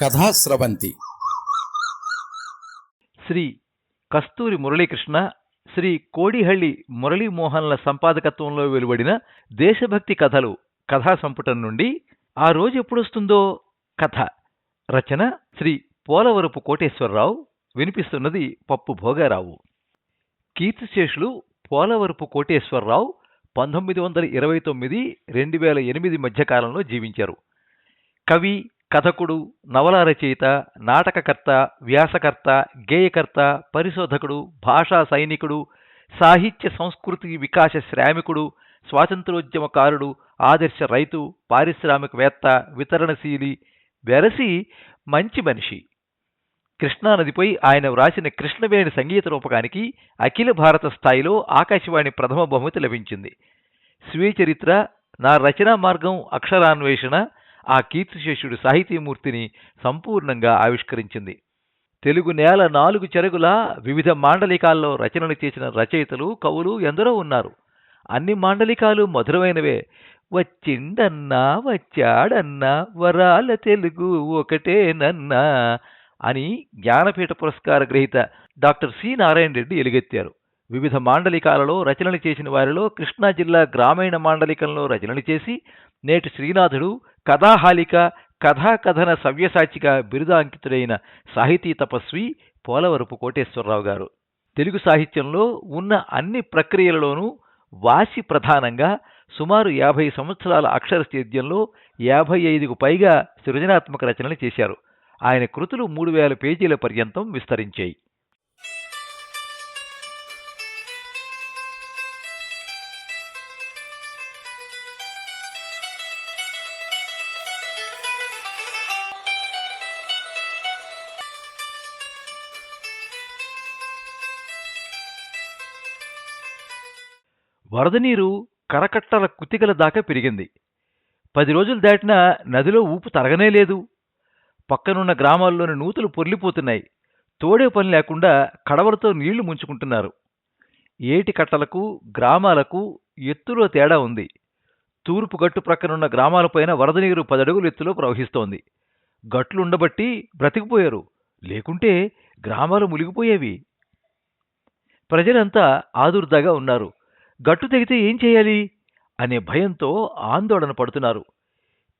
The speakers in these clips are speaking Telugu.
కథాస్రవంతి శ్రీ కస్తూరి మురళీకృష్ణ శ్రీ కోడిహళ్ళి మురళీమోహన్ల సంపాదకత్వంలో వెలువడిన దేశభక్తి కథలు కథా సంపుటం నుండి ఆ రోజు ఎప్పుడొస్తుందో కథ. రచన శ్రీ పోలవరపు కోటేశ్వరరావు వినిపిస్తున్నది పప్పు భోగారావు. కీర్తిశేషులు పోలవరపు కోటేశ్వరరావు పంతొమ్మిది వందల ఇరవై తొమ్మిది రెండు వేల ఎనిమిది మధ్యకాలంలో జీవించారు. కవి కథకుడు నవల రచయిత నాటకకర్త వ్యాసకర్త గేయకర్త పరిశోధకుడు భాషా సైనికుడు సాహిత్య సంస్కృతి వికాస శ్రామికుడు స్వాతంత్రోద్యమకారుడు ఆదర్శ రైతు పారిశ్రామికవేత్త వితరణశీలి వెరసి మంచి మనిషి. కృష్ణానదిపై ఆయన వ్రాసిన కృష్ణవేణి సంగీత రూపకానికి అఖిల భారత స్థాయిలో ఆకాశవాణి ప్రథమ బహుమతి లభించింది. స్వీయ చరిత్ర నా రచనా మార్గం అక్షరాన్వేషణ ఆ కీర్తిశేషుడు సాహితీమూర్తిని సంపూర్ణంగా ఆవిష్కరించింది. తెలుగు నేల నాలుగు చెరగులా వివిధ మాండలికాల్లో రచనలు చేసిన రచయితలు కవులు ఎందరో ఉన్నారు. అన్ని మాండలికాలు మధురమైనవే. వచ్చిండన్నా వచ్చాడన్నా వరాల తెలుగు ఒకటేనన్నా అని జ్ఞానపీఠ పురస్కార గ్రహీత డాక్టర్ సి నారాయణ రెడ్డి ఎలుగెత్తారు. వివిధ మాండలికాలలో రచనలు చేసిన వారిలో కృష్ణా జిల్లా గ్రామీణ మాండలికంలో రచనలు చేసి నేటి శ్రీనాథుడు కథాహాలిక కథాకథన సవ్యసాచిగా బిరుదాంకితుడైన సాహితీ తపస్వి పోలవరపు కోటేశ్వరరావు గారు. తెలుగు సాహిత్యంలో ఉన్న అన్ని ప్రక్రియలలోనూ వాసి ప్రధానంగా సుమారు యాభై సంవత్సరాల అక్షర సేద్యంలో యాభై ఐదుకు పైగా సృజనాత్మక రచనలు చేశారు. ఆయన కృతులు మూడు వేల పేజీల పర్యంతం విస్తరించాయి. వరద నీరు కరకట్టల కుతికల దాకా పెరిగింది. పది రోజులు దాటినా నదిలో ఊపు తరగనే లేదు. పక్కనున్న గ్రామాల్లోని నూతులు పొర్లిపోతున్నాయి. తోడే పని లేకుండా కడవలతో నీళ్ళు ముంచుకుంటున్నారు. ఏటి కట్టలకు గ్రామాలకు ఎత్తులో తేడా ఉంది. తూర్పు గట్టు ప్రక్కనున్న గ్రామాలపైన వరద నీరు పదడుగులు ఎత్తులో ప్రవహిస్తోంది. గట్లు ఉండబట్టి బ్రతికిపోయారు. లేకుంటే గ్రామాలు మునిగిపోయేవి. ప్రజలంతా ఆదుర్దాగా ఉన్నారు. గట్టు తెగితే ఏం చేయాలి? అనే భయంతో ఆందోళన పడుతున్నారు.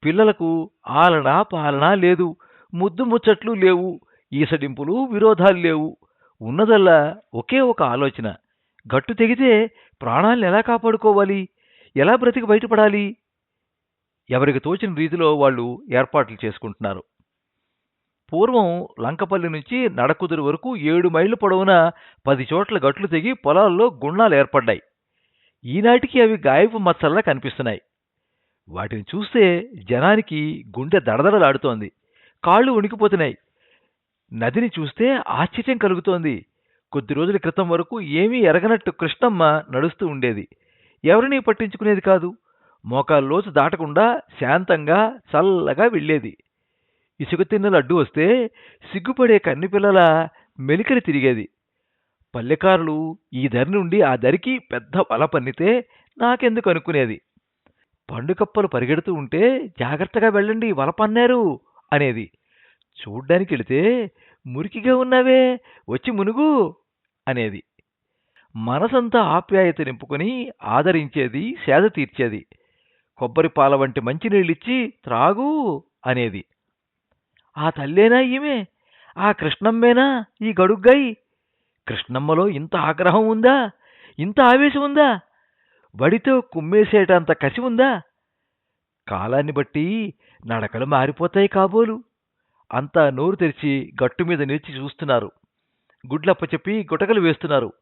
పిల్లలకు ఆలనా పాలనా లేదు. ముద్దు ముచ్చట్లు లేవు. ఈసడింపులు విరోధాలు లేవు. ఉన్నదల్లా ఒకే ఒక ఆలోచన. గట్టు తెగితే ప్రాణాలను ఎలా కాపాడుకోవాలి? ఎలా బ్రతికి బయటపడాలి? ఎవరికి తోచిన రీతిలో వాళ్ళు ఏర్పాట్లు చేసుకుంటున్నారు. పూర్వం లంకపల్లి నుంచి నడకుదురు వరకు ఏడు మైళ్ళు పొడవున పది చోట్ల గట్లు తెగి పొలాల్లో గుండాలు ఏర్పడ్డాయి. ఈనాటికి అవి గాయపు మచ్చల్లా కనిపిస్తున్నాయి. వాటిని చూస్తే జనానికి గుండె దడదడలాడుతోంది. కాళ్ళు ఉణికిపోతున్నాయి నదిని చూస్తే ఆశ్చర్యం కలుగుతోంది. కొద్ది రోజుల క్రితం వరకు ఏమీ ఎరగనట్టు కృష్ణమ్మ నడుస్తూ ఉండేది. ఎవరినీ పట్టించుకునేది కాదు. మోకాల్లోచు దాటకుండా శాంతంగా చల్లగా వెళ్ళేది. ఇసుక తిన్నెలు అడ్డు వస్తే సిగ్గుపడే కన్నిపిల్లల మెలికలు తిరిగేది. పల్లెకారులు ఈ దరి నుండి ఆ దరికి పెద్ద వల పన్నితే నాకెందుకు అనుకునేది? పండుకప్పలు పరిగెడుతూ ఉంటే జాగ్రత్తగా వెళ్ళండి వల పన్నారు అనేది. చూడ్డానికి వెళితే మురికిగా ఉన్నావే వచ్చి మునుగు అనేది. మనసంతా ఆప్యాయత నింపుకొని ఆదరించేది సేద తీర్చేది. కొబ్బరి పాల వంటి మంచినీళ్ళిచ్చి త్రాగు అనేది. ఆ తల్లేనా ఈమె? ఆ కృష్ణమ్మేనా ఈ గడుగ్గై? కృష్ణమ్మలో ఇంత ఆగ్రహం ఉందా? ఇంత ఆవేశం ఉందా? వడితో కుమ్మేసేటంత కసి ఉందా? కాలాన్ని బట్టి నడకలు మారిపోతాయి కాబోలు. అంతా నోరు తెరిచి గట్టు మీద నిలిచి చూస్తున్నారు. గుడ్లప్ప చెప్పి గుటకలు వేస్తున్నారు.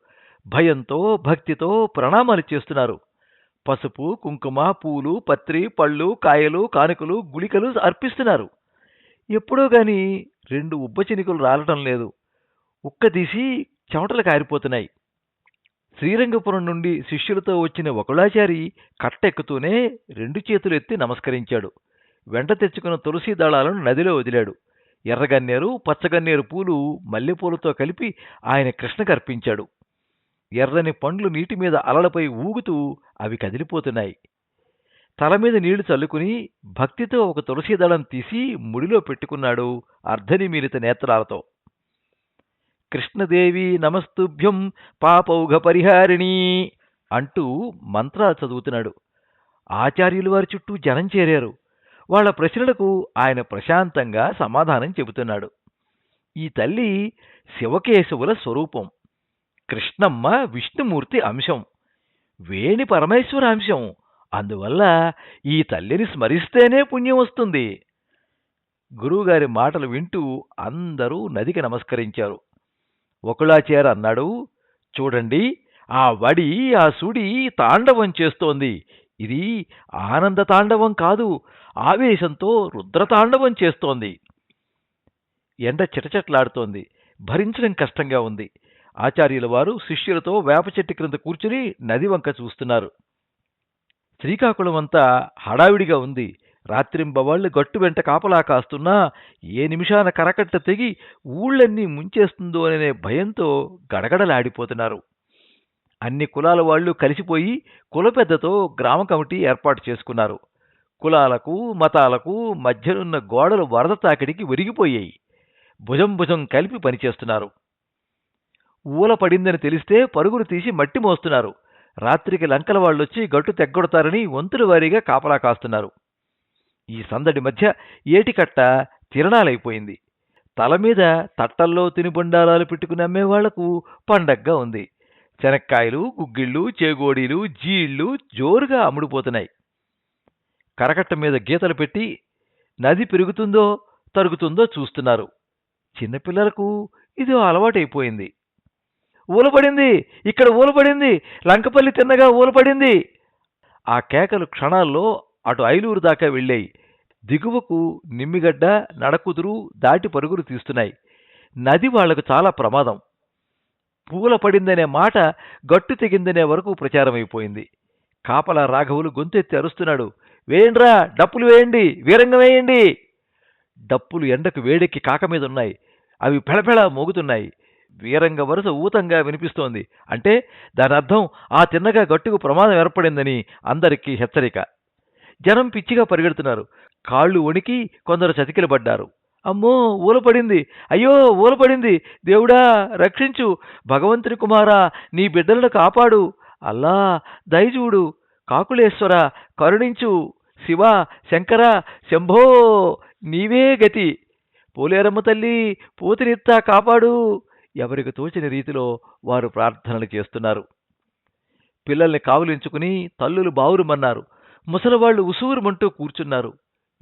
భయంతో భక్తితో ప్రణామాలు చేస్తున్నారు. పసుపు కుంకుమ పూలు పత్రి పళ్ళు కాయలు కానుకలు గుళికలు అర్పిస్తున్నారు. ఎప్పుడో గాని రెండు ఉబ్బ చినుకులు రాలటం లేదు. ఉక్క తీసి చెమటలు కారిపోతున్నాయి. శ్రీరంగపురం నుండి శిష్యులతో వచ్చిన ఒకళాచారి కట్టెక్కుతూనే రెండు చేతులు ఎత్తి నమస్కరించాడు. వెంట తెచ్చుకున్న తులసి దళాలను నదిలో వదిలాడు. ఎర్రగన్నేరు పచ్చగన్నేరు పూలు మల్లెపూలతో కలిపి ఆయన కృష్ణకు అర్పించాడు. ఎర్రని పండ్లు నీటి మీద అలలపై ఊగుతూ అవి కదిలిపోతున్నాయి. తల మీద నీళ్ళు చల్లుకుని భక్తితో ఒక తులసి దళం తీసి ముడిలో పెట్టుకున్నాడు అర్ధనిమీలిత నేత్రాలతో. కృష్ణదేవి నమస్తుభ్యం పాపౌఘ పరిహారిణి అంటూ మంత్రాలు చదువుతున్నాడు. ఆచార్యులు వారి చుట్టూ జనం చేరారు. వాళ్ళ ప్రశ్నలకు ఆయన ప్రశాంతంగా సమాధానం చెబుతున్నాడు. ఈ తల్లి శివకేశవుల స్వరూపం కృష్ణమ్మ విష్ణుమూర్తి అంశం వేణి పరమేశ్వర అంశం. అందువల్ల ఈ తల్లిని స్మరిస్తేనే పుణ్యం వస్తుంది. గురువుగారి మాటలు వింటూ అందరూ నదికి నమస్కరించారు. ఒకళాచార్య అన్నాడు. చూడండి ఆ వడి ఆ సుడి తాండవం చేస్తోంది. ఇది ఆనంద తాండవం కాదు ఆవేశంతో రుద్రతాండవం చేస్తోంది. ఎండ చిటచట్లాడుతోంది. భరించడం కష్టంగా ఉంది. ఆచార్యుల వారు శిష్యులతో వేప చెట్టు క్రింద కూర్చుని నది వంక చూస్తున్నారు. శ్రీకాకుళం అంతా హడావిడిగా ఉంది. రాత్రింబవాళ్ళు గట్టు వెంట కాపలా కాస్తున్నా ఏ నిమిషాన కరకట్ట తెగి ఊళ్ళన్నీ ముంచేస్తుందో అనే భయంతో గడగడలాడిపోతున్నారు. అన్ని కులాల వాళ్ళు కలిసిపోయి కుల పెద్దతో గ్రామ కమిటీ ఏర్పాటు చేసుకున్నారు. కులాలకు మతాలకు మధ్యనున్న గోడలు వరద తాకిడికి విరిగిపోయాయి. భుజం భుజం కలిపి పనిచేస్తున్నారు. ఊల పడిందని తెలిస్తే పరుగులు తీసి మట్టి మోస్తున్నారు. రాత్రికి లంకల వాళ్ళొచ్చి గట్టు తెగ్గొడతారని వంతుల వారీగా కాపలా కాస్తున్నారు. ఈ సందడి మధ్య ఏటికట్ట తిరణాలైపోయింది. తల మీద తట్టల్లో తినుబండారాలు పెట్టుకుని అమ్మేవాళ్ళకు పండగ్గా ఉంది. చెనక్కాయలు గుగ్గిళ్ళు చేగోడీలు జీళ్ళు జోరుగా అమ్ముడుపోతున్నాయి. కరకట్ట మీద గీతలు పెట్టి నది పెరుగుతుందో తరుగుతుందో చూస్తున్నారు. చిన్నపిల్లలకు ఇది అలవాటైపోయింది. ఊలపడింది ఇక్కడ ఊలపడింది లంకపల్లి తిన్నగా ఊలపడింది ఆ కేకలు క్షణాల్లో అటు ఐలూరు దాకా వెళ్ళాయి. దిగువకు నిమ్మిగడ్డ నడకుదురు దాటి పరుగులు తీస్తున్నాయి. నది వాళ్ళకు చాలా ప్రమాదం. పూల పడిందనే మాట గట్టు తెగిందనే వరకు ప్రచారమైపోయింది. కాపలా రాఘవులు గొంతెత్తి అరుస్తున్నాడు వేయండ్రా డప్పులు వేయండి వీరంగం వేయండి. డప్పులు ఎండకు వేడెక్కి కాక మీద ఉన్నాయి అవి పెళపెళ మోగుతున్నాయి. వీరంగ వరుస ఊతంగా వినిపిస్తోంది. అంటే దాని అర్థం ఆ తిన్నగా గట్టుకు ప్రమాదం ఏర్పడిందని అందరికీ హెచ్చరిక. జనం పిచ్చిగా పరిగెడుతున్నారు. కాళ్ళు వణికి కొందరు చతికిల పడ్డారు అమ్మో ఊలపడింది. అయ్యో ఊలపడింది. దేవుడా రక్షించు. భగవంతుని కుమారా నీ బిడ్డలను కాపాడు. అల్లా దయచూడు. కాకులేశ్వర కరుణించు. శివ శంకర శంభో నీవే గతి. పోలేరమ్మ తల్లి పూతినిత్తా కాపాడు. ఎవరికి తోచిన రీతిలో వారు ప్రార్థనలు చేస్తున్నారు. పిల్లల్ని కావులించుకుని తల్లులు బావురుమన్నారు. ముసలివాళ్ళు ఉసూరుమంటూ కూర్చున్నారు.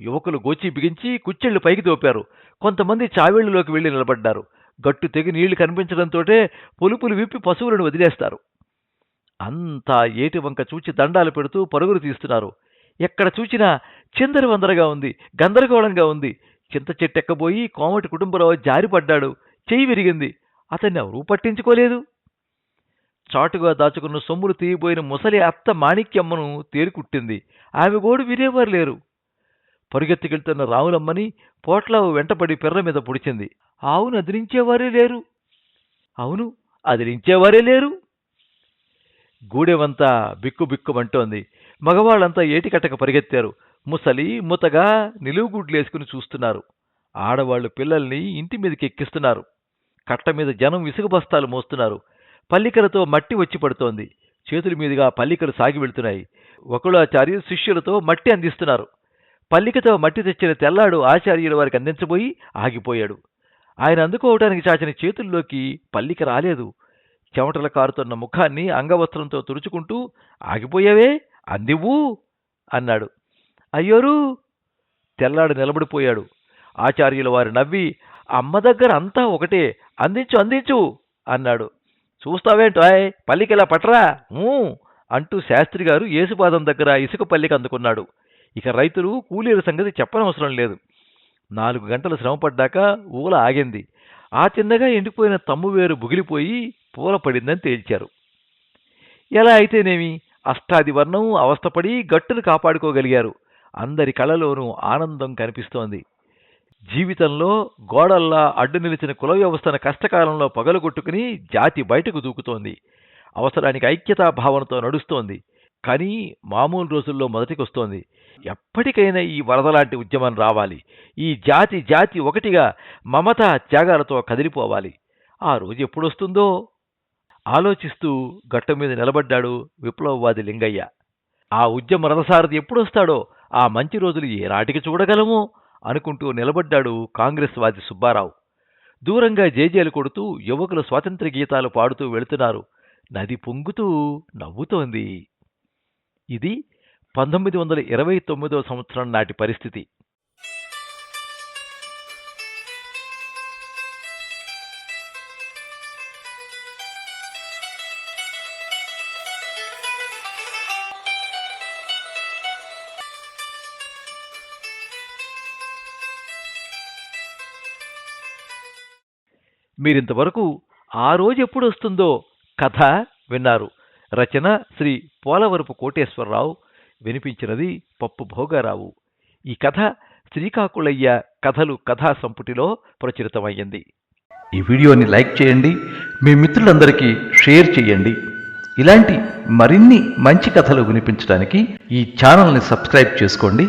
యువకులు గోచి బిగించి కుచ్చెళ్ళు పైకి దోపారు. కొంతమంది చావేళ్ళలోకి వెళ్ళి నిలబడ్డారు. గట్టు తెగి నీళ్ళు కనిపించడంతోటే పొలుపులు విప్పి పశువులను వదిలేస్తారు. అంతా ఏటి వంక చూచి దండాలు పెడుతూ పరుగులు తీస్తున్నారు. ఎక్కడ చూచినా చిందరవందరగా ఉంది గందరగోళంగా ఉంది. చింత చెట్టెక్కబోయి కోమటి కుటుంబరావు జారిపడ్డాడు. చెయ్యి విరిగింది. అతన్ని ఎవరూ పట్టించుకోలేదు. చాటుగా దాచుకున్న సొమ్ములు తీయబోయిన ముసలి అత్త మాణిక్యమ్మను తేరుకుట్టింది. ఆమె గోడు వినేవారు లేరు. పరుగెత్తుకెళ్తున్న రాములమ్మని పోట్లావు వెంటపడి పెర్ర మీద పొడిచింది. ఆవును అదిలించేవారే లేరు. అవును అదిలించేవారే లేరు. గూడెమంతా బిక్కు బిక్కుమంటోంది. మగవాళ్ళంతా ఏటికట్టక పరిగెత్తారు. ముసలి ముతగా నిలువుగుడ్లేసుకుని చూస్తున్నారు. ఆడవాళ్ళు పిల్లల్ని ఇంటి మీదకి ఎక్కిస్తున్నారు కట్ట మీద జనం విసుగు బస్తాలు మోస్తున్నారు. పల్లికలతో మట్టి వచ్చి పడుతోంది. చేతుల మీదుగా పల్లికలు సాగి వెళ్తున్నాయి. ఒకళాచార్య శిష్యులతో మట్టి అందిస్తున్నారు. పల్లికతో మట్టి తెచ్చిన తెల్లాడు ఆచార్యుల వారికి అందించబోయి ఆగిపోయాడు. ఆయన అందుకోవటానికి చాచిన చేతుల్లోకి పల్లిక రాలేదు. చెమటలు కారుతున్న ముఖాన్ని అంగవస్త్రంతో తుడుచుకుంటూ ఆగిపోయావే? అందివ్వు? అన్నాడు. అయ్యోరు! తెల్లాడు నిలబడిపోయాడు. ఆచార్యుల వారు నవ్వి అమ్మ దగ్గర అంతా ఒకటే. అందించు అందించు అన్నాడు. చూస్తావేంటాయ్ పల్లికిలా పట్రా? ఊ అంటూ శాస్త్రి గారు యేసుపాదం దగ్గర ఇసుక పల్లికి అందుకున్నాడు. ఇక రైతులు కూలీల సంగతి చెప్పనవసరం లేదు. నాలుగు గంటలు శ్రమపడ్డాక ఊల ఆగింది. ఆ చిన్నగా ఎండిపోయిన తమ్మువేరు బుగిలిపోయి పూల పడిందని తేల్చారు. ఎలా అయితేనేమి? అష్టాది వర్ణం అవస్థపడి గట్టును కాపాడుకోగలిగారు. అందరి కళలోనూ ఆనందం కనిపిస్తోంది. జీవితంలో గోడల్లా అడ్డు నిలిచిన కుల వ్యవస్థను కష్టకాలంలో పగలగొట్టుకుని జాతి బయటకు దూకుతోంది. అవసరానికి ఐక్యతా భావనతో నడుస్తోంది. కానీ మామూలు రోజుల్లో మొదటికొస్తోంది. ఎప్పటికైనా ఈ వరదలాంటి ఉద్యమం రావాలి. ఈ జాతి జాతి ఒకటిగా మమత త్యాగాలతో కదిలిపోవాలి. ఆ రోజు ఎప్పుడొస్తుందో? ఆలోచిస్తూ గట్ట మీద నిలబడ్డాడు విప్లవవాది లింగయ్య. ఆ ఉద్యమ రథసారథి ఎప్పుడొస్తాడో? ఆ మంచి రోజులు ఏ నాటికి చూడగలమో? అనుకుంటూ నిలబడ్డాడు కాంగ్రెస్ వాది సుబ్బారావు. దూరంగా జేజేలు కొడుతూ యువకులు స్వాతంత్ర గీతాలు పాడుతూ వెళుతున్నారు. నది పొంగుతూ నవ్వుతోంది. ఇది పంతొమ్మిది వందల ఇరవై తొమ్మిదో సంవత్సరం నాటి పరిస్థితి. మీరింతవరకు ఆ రోజు ఎప్పుడు వస్తుందో కథ విన్నారు. రచన శ్రీ పోలవరపు కోటేశ్వరరావు. వినిపించినది పప్పు భోగారావు. ఈ కథ శ్రీకాకుళయ్య కథలు కథా సంపుటిలో ప్రచురితమయ్యింది. ఈ వీడియోని లైక్ చేయండి మీ మిత్రులందరికీ షేర్ చేయండి. ఇలాంటి మరిన్ని మంచి కథలు వినిపించడానికి ఈ ఛానల్ని సబ్స్క్రైబ్ చేసుకోండి.